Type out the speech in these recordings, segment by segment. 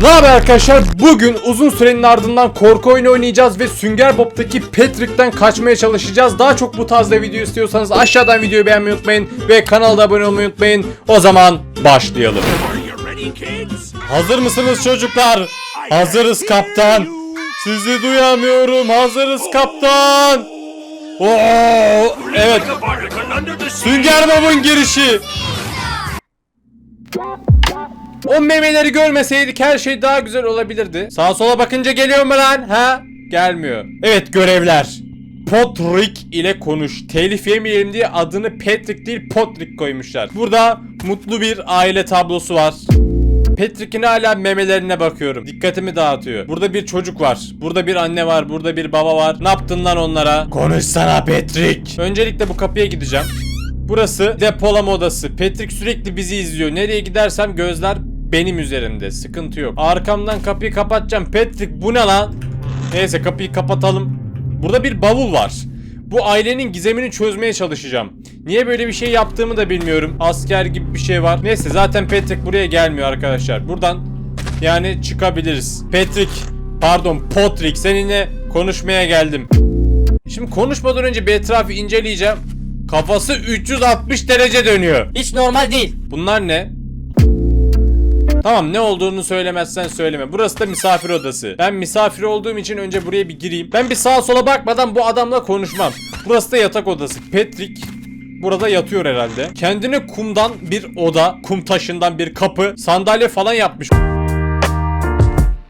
Ne haber arkadaşlar? Bugün uzun sürenin ardından korku oyunu oynayacağız ve Sünger Bob'taki Patrick'ten kaçmaya çalışacağız. Daha çok bu tarzda video istiyorsanız aşağıdan videoyu beğenmeyi unutmayın ve kanalda abone olmayı unutmayın. O zaman başlayalım. Hazır mısınız çocuklar? Hazırız kaptan. Sizi duyamıyorum. Hazırız kaptan. Oo, evet. Sünger Bob'un girişi. O memeleri görmeseydik her şey daha güzel olabilirdi. Sağa sola bakınca geliyor mu lan? Ha? Gelmiyor. Evet görevler. Patrick ile konuş. Telif yemeyelim diye adını Patrick değil Patrick koymuşlar. Burada mutlu bir aile tablosu var. Patrick'in hala memelerine bakıyorum. Dikkatimi dağıtıyor. Burada bir çocuk var. Burada bir anne var. Burada bir baba var. Ne yaptın lan onlara? Konuşsana Patrick. Öncelikle bu kapıya gideceğim. Burası depolama odası. Patrick sürekli bizi izliyor. Nereye gidersem gözler benim üzerimde. Sıkıntı yok. Arkamdan kapıyı kapatacağım. Patrick bu ne lan? Neyse kapıyı kapatalım. Burada bir bavul var. Bu ailenin gizemini çözmeye çalışacağım. Niye böyle bir şey yaptığımı da bilmiyorum. Asker gibi bir şey var. Neyse zaten Patrick buraya gelmiyor arkadaşlar. Buradan yani çıkabiliriz. Patrick, pardon Patrick seninle konuşmaya geldim. Şimdi konuşmadan önce bir etrafı inceleyeceğim. Kafası 360 derece dönüyor. Hiç normal değil. Bunlar ne? Tamam ne olduğunu söylemezsen söyleme. Burası da misafir odası. Ben misafir olduğum için önce buraya bir gireyim. Ben bir sağa sola bakmadan bu adamla konuşmam. Burası da yatak odası. Patrick burada yatıyor herhalde. Kendine kumdan bir oda, kum taşından bir kapı, sandalye falan yapmış.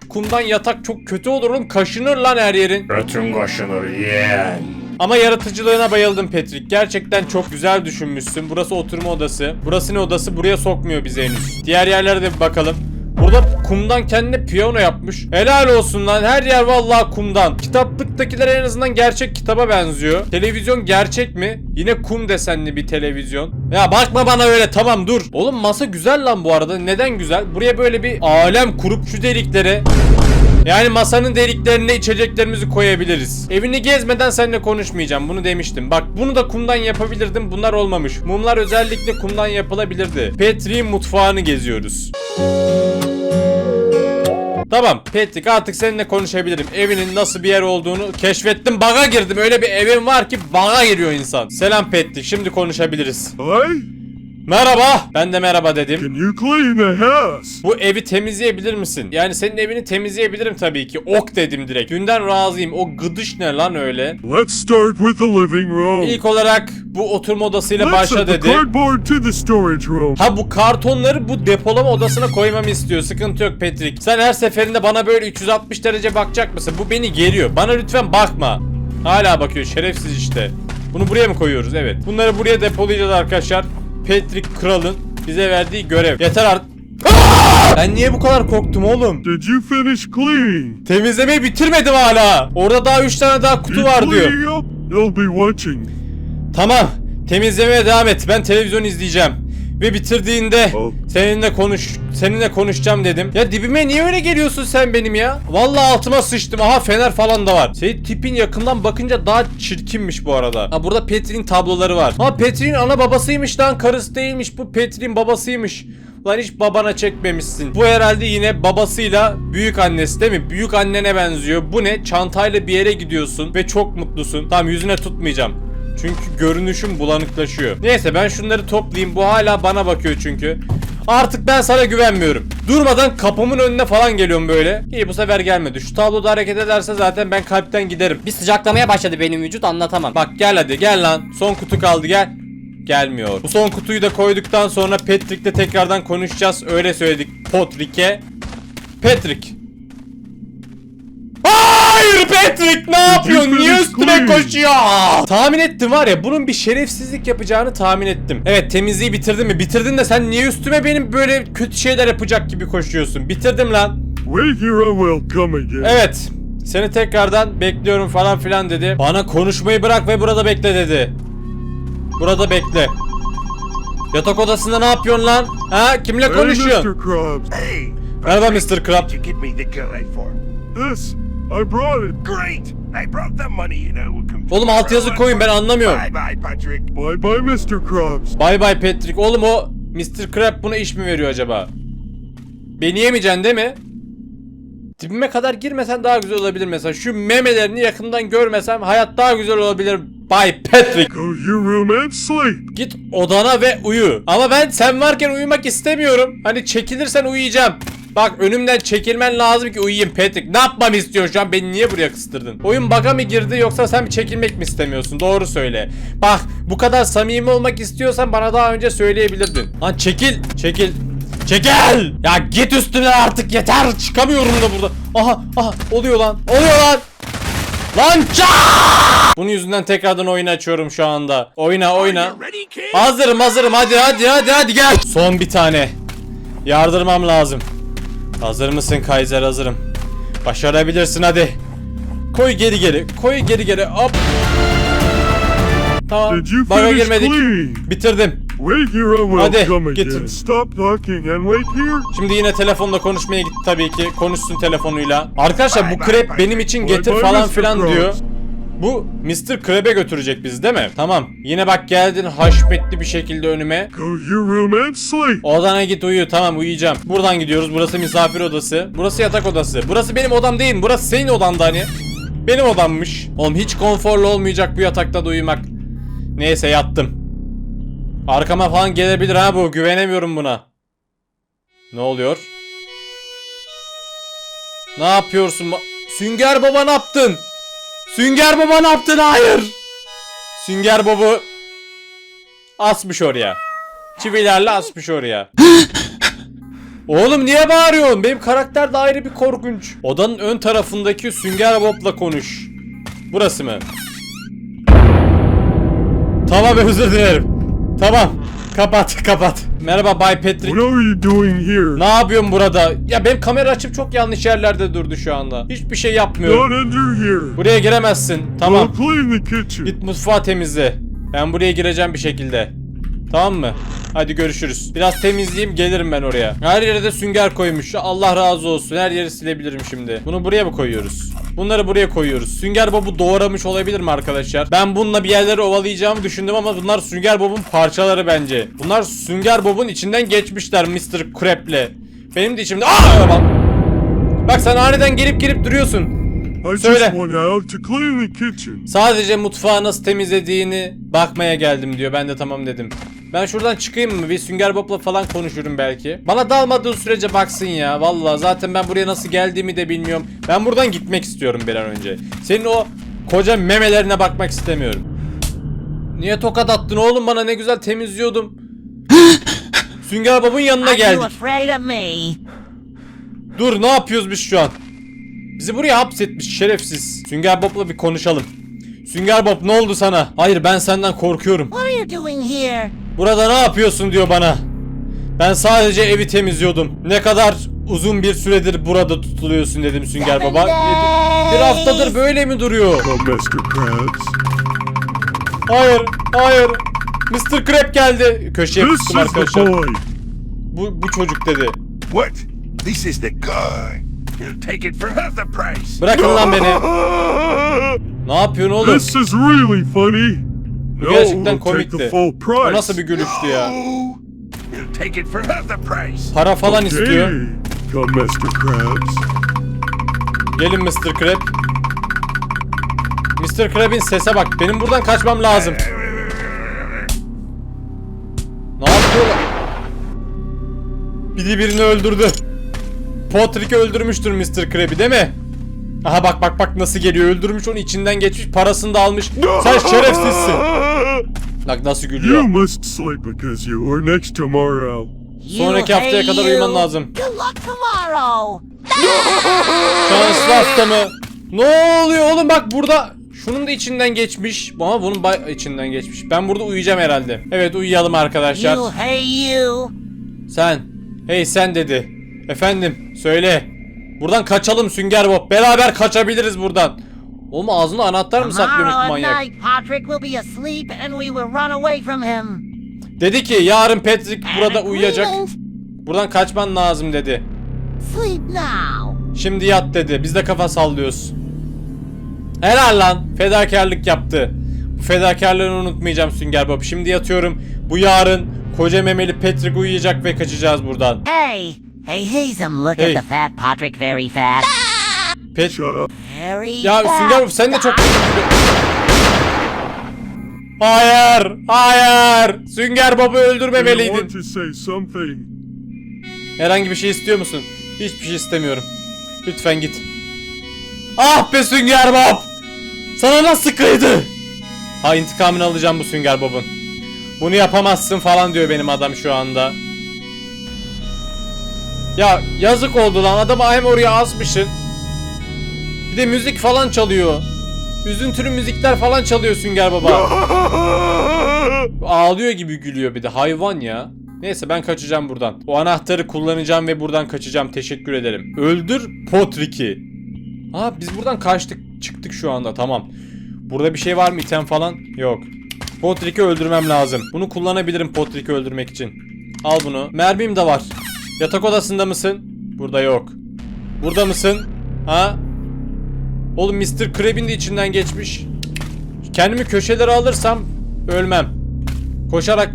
Kumdan yatak çok kötü olur oğlum. Kaşınır lan her yerin. Bütün kaşınır yeğen. Ama yaratıcılığına bayıldım Patrick. Gerçekten çok güzel düşünmüşsün. Burası oturma odası. Burası ne odası? Buraya sokmuyor bizi henüz. Diğer yerlere de bir bakalım. Burada kumdan kendine piyano yapmış. Helal olsun lan. Her yer vallahi kumdan. Kitaplıktakiler en azından gerçek kitaba benziyor. Televizyon gerçek mi? Yine kum desenli bir televizyon. Ya bakma bana öyle tamam dur. Oğlum masa güzel lan bu arada. Neden güzel? Buraya böyle bir alem kurup şu deliklere yani masanın deliklerine içeceklerimizi koyabiliriz. Evini gezmeden seninle konuşmayacağım. Bunu demiştim. Bak bunu da kumdan yapabilirdim. Bunlar olmamış. Mumlar özellikle kumdan yapılabilirdi. Petri'nin mutfağını geziyoruz. Tamam Patrick artık seninle konuşabilirim. Evinin nasıl bir yer olduğunu keşfettim. Baga girdim. Öyle bir evim var ki baga giriyor insan. Selam Patrick. Şimdi konuşabiliriz. Hi, Merhaba. Ben de merhaba dedim. can you clean the house? Bu evi temizleyebilir misin? Yani senin evini temizleyebilirim tabii ki. Ok dedim direkt. Günden razıyım. O gıdış ne lan öyle? Let's start with the living room. İlk olarak bu oturma odasıyla Let's başla set the dedi. cardboard to the storage room. Ha bu kartonları bu depolama odasına koymamı istiyor. Sıkıntı yok Patrick. Sen her seferinde bana böyle 360 derece bakacak mısın? Bu beni geriyor. Bana lütfen bakma. Hala bakıyor. Şerefsiz işte. Bunu buraya mı koyuyoruz? Evet. Bunları buraya depolayacağız arkadaşlar. Patrick Kral'ın bize verdiği görev. Yeter artık. Ben niye bu kadar korktum oğlum? Did you finish cleaning? Temizlemeyi bitirmedim hala. Orada daha 3 tane daha kutu var diyor. They'll be watching. Tamam. Temizlemeye devam et. Ben televizyon izleyeceğim. Ve bitirdiğinde Oh. seninle konuş seninle konuşacağım dedim. Ya dibime niye öyle geliyorsun sen benim ya? Vallahi altıma sıçtım. Aha fener falan da var. Senin tipin yakından bakınca daha çirkinmiş bu arada. Ha burada Petri'nin tabloları var. Ha Petri'nin ana babasıymış lan. Karısı değilmiş. Bu Petri'nin babasıymış. Lan hiç babana çekmemişsin. Bu herhalde yine babasıyla büyük annesi değil mi? Büyük annene benziyor. Bu ne? Çantayla bir yere gidiyorsun ve çok mutlusun. Tamam yüzüne tutmayacağım. Çünkü görünüşüm bulanıklaşıyor. Neyse ben şunları toplayayım. Bu hala bana bakıyor çünkü. Artık ben sana güvenmiyorum. Durmadan kapımın önüne falan geliyorum böyle. İyi bu sefer gelmedi. Şu tabloda hareket ederse zaten ben kalpten giderim. Bir sıcaklamaya başladı benim vücut anlatamam. Bak gel hadi gel lan. Son kutu kaldı gel. Gelmiyor. Bu son kutuyu da koyduktan sonra Patrick'le tekrardan konuşacağız. Öyle söyledik Patrick'e. Patrick. Hayır Patrick ne yapıyorsun? Niye üstüme koşuyor? Tahmin ettim var ya bunun bir şerefsizlik yapacağını tahmin ettim. Evet temizliği bitirdin mi? Bitirdin de sen niye üstüme benim böyle kötü şeyler yapacak gibi koşuyorsun? Bitirdim lan. Wait here, I will come again. Evet. Seni tekrardan bekliyorum falan filan dedi. Bana konuşmayı bırak ve burada bekle dedi. Burada bekle. Yatak odasında ne yapıyorsun lan? Ha kimle Hey, konuşuyorsun? Mr. Krabs. Hey, Merhaba Mr. Crab. I brought it. Great. I brought the money, you know. Oğlum altyazı koyun ben anlamıyorum. Bye bye, Patrick. Bye bye, Mr. Krabs. Bye bye Patrick. Oğlum o Mr. Crab buna iş mi veriyor acaba? Beni yemeyeceksin değil mi? dibime kadar girmesen daha güzel olabilir mesela. Şu memelerini yakından görmesem hayat daha güzel olabilir. Bay Patrick. Go to your room and sleep. Git odana ve uyu. Ama ben sen varken uyumak istemiyorum. Hani çekilirsen uyuyacağım. Bak önümden çekilmen lazım ki uyuyayım Patrick. Ne yapmamı istiyorsun şu an? Beni niye buraya kıstırdın? Oyun bug'a mı girdi yoksa sen bir çekilmek mi istemiyorsun? Doğru söyle. Bak bu kadar samimi olmak istiyorsan bana daha önce söyleyebilirdin. Lan çekil. Çekil. Çekil! Ya git üstüne artık yeter. Çıkamıyorum da burada. Aha aha oluyor lan. Oluyor lan. Lan ça! Bunun yüzünden tekrardan oyun açıyorum şu anda. Oyna oyna. Hazırım hazırım hadi hadi hadi hadi gel. Son bir tane. Yardırmam lazım. Hazır mısın Kaiser hazırım. Başarabilirsin hadi. Koy geri geri. Koy geri geri. Hop. Tamam. Baga girmedik. Bitirdim. Wait here, Hadi, git. Stop talking and wait here. Şimdi yine telefonla konuşmaya gitti tabii ki. Konuşsun telefonuyla. Arkadaşlar bu krep benim için getir falan filan diyor. Bu Mr. Krab'e götürecek bizi değil mi? Tamam. Yine bak geldin haşmetli bir şekilde önüme. Go your room and sleep. Odana git uyu tamam uyuyacağım. Buradan gidiyoruz. Burası misafir odası. Burası yatak odası. Burası benim odam değil? Burası senin odanda hani. Benim odammış. Oğlum hiç konforlu olmayacak bu yatakta da uyumak. Neyse yattım. Arkama falan gelebilir ha bu. Güvenemiyorum buna. Ne oluyor? Ne yapıyorsun? Sünger Baba ne yaptın? Sünger Baba ne yaptın? Hayır. Sünger Baba asmış oraya. Çivilerle asmış oraya. Oğlum niye bağırıyorsun? Benim karakter de ayrı bir korkunç. Odanın ön tarafındaki Sünger Bob'la konuş. Burası mı? Tamam özür dilerim. Tamam. Kapat kapat. Merhaba Bay Patrick. What are you doing here? Ne yapıyorsun burada? Ya benim kamera açıp çok yanlış yerlerde durdu şu anda. Hiçbir şey yapmıyorum. Not enter here. Buraya giremezsin. Go Tamam. clean the kitchen. Git mutfağı temizle. Ben buraya gireceğim bir şekilde. Tamam mı? Hadi görüşürüz. Biraz temizleyeyim gelirim ben oraya. Her yere de sünger koymuş. Allah razı olsun. Her yeri silebilirim şimdi. Bunu buraya mı koyuyoruz? Bunları buraya koyuyoruz. Sünger Bob'u doğramış olabilir mi arkadaşlar? Ben bununla bir yerleri ovalayacağımı düşündüm ama bunlar Sünger Bob'un parçaları bence. Bunlar Sünger Bob'un içinden geçmişler Mr. Krab'le. Benim de içimde... Aa! Bak. Bak sen aniden gelip gelip duruyorsun. Söyle. Sadece mutfağı nasıl temizlediğini bakmaya geldim diyor. Ben de tamam dedim. Ben şuradan çıkayım mı? Bir Sünger Bob'la falan konuşurum belki. Bana dalmadığı sürece baksın ya. Vallahi zaten ben buraya nasıl geldiğimi de bilmiyorum. Ben buradan gitmek istiyorum bir an önce. Senin o koca memelerine bakmak istemiyorum. Niye tokat attın oğlum bana ne güzel temizliyordum. Sünger Bob'un yanına geldik. Dur ne yapıyoruz biz şu an? Bizi buraya hapsetmiş şerefsiz. Sünger Bob'la bir konuşalım. Sünger Bob ne oldu sana? Hayır ben senden korkuyorum. What are you doing here? Burada ne yapıyorsun diyor bana. Ben sadece evi temizliyordum. Ne kadar uzun bir süredir burada tutuluyorsun dedim Sünger Baba. Bir haftadır böyle mi duruyor? Mr. Krabs. Hayır, hayır. Mr. Krab geldi. Köşeye This fıstım is the arkadaşlar. boy. Bu, bu çocuk dedi. What? This is the guy. He'll take it for half the price. Bırakın lan beni. Ne yapıyorsun oğlum? This is really funny. No, gerçekten komikti. O nasıl bir gülüştü ya? Para falan istiyor. Hey, come, Mr. Krabs. Gelin Mr. Krab. Mr. Krab'in sese bak. Benim buradan kaçmam lazım. Ne yapıyorlar? Biri birini öldürdü. Patrick öldürmüştür Mr. Krab'i değil mi? Aha bak bak bak nasıl geliyor. Öldürmüş onu içinden geçmiş. Parasını da almış. Sen şerefsizsin. Bak nasıl You gülüyor. must sleep because you are next tomorrow. You, Sonraki haftaya kadar you. uyuman lazım. Good luck tomorrow. Şanslı hafta mı? Ne oluyor oğlum bak burada şunun da içinden geçmiş. Ama bunun bay- içinden geçmiş. Ben burada uyuyacağım herhalde. Evet uyuyalım arkadaşlar. You, hey you. Sen. Hey sen dedi. Efendim söyle. Buradan kaçalım Sünger Bob. Beraber kaçabiliriz buradan. Oğlum ağzında anahtar mı saklıyormuş bu manyak? Dedi ki yarın Patrick burada uyuyacak. Buradan kaçman lazım dedi. Şimdi yat dedi. Biz de kafa sallıyoruz. Helal lan. Fedakarlık yaptı. Bu fedakarlığını unutmayacağım Sünger Bob. Şimdi yatıyorum. Bu yarın koca memeli Patrick uyuyacak ve kaçacağız buradan. Hey, hey Hazen, look Hey. at the fat Patrick very fat. Pet. Harry. Ya. Sünger Bob sen de çok Hayır, hayır. Sünger Bob'u Do you öldürmemeliydin. want to say something? Herhangi bir şey istiyor musun? Hiçbir şey istemiyorum. Lütfen git. Ah be Sünger Bob! Sana nasıl kıydı? Ha intikamını alacağım bu Sünger Bob'un. Bunu yapamazsın falan diyor benim adam şu anda. Ya yazık oldu lan adamı hem oraya asmışsın. Bir de müzik falan çalıyor. Üzüntülü müzikler falan çalıyor Sünger Baba. Ağlıyor gibi gülüyor bir de hayvan ya. Neyse ben kaçacağım buradan. O anahtarı kullanacağım ve buradan kaçacağım. Teşekkür ederim. Öldür Potrik'i. Aa biz buradan kaçtık çıktık şu anda tamam. Burada bir şey var mı item falan? Yok. Potrik'i öldürmem lazım. Bunu kullanabilirim Potrik'i öldürmek için. Al bunu. Mermim de var. Yatak odasında mısın? Burada yok. Burada mısın? Ha? Oğlum Mr. Krab'in de içinden geçmiş. Kendimi köşelere alırsam ölmem. Koşarak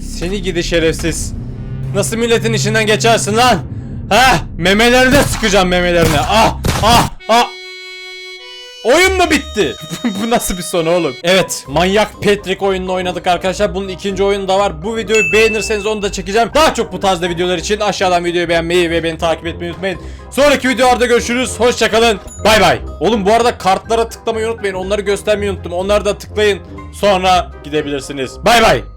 seni gidi şerefsiz. Nasıl milletin içinden geçersin lan? Ha? Memelerine sıkacağım memelerine. Ah! Ah! Oyun mu bitti? Bu nasıl bir son oğlum? Evet, manyak Patrick oyununu oynadık arkadaşlar. Bunun ikinci oyunu da var. Bu videoyu beğenirseniz onu da çekeceğim. Daha çok bu tarzda videolar için aşağıdan videoyu beğenmeyi ve beni takip etmeyi unutmayın. Sonraki videolarda görüşürüz. Hoşçakalın. Bay bay. Oğlum bu arada kartlara tıklamayı unutmayın. Onları göstermeyi unuttum. Onları da tıklayın. Sonra gidebilirsiniz. Bay bay.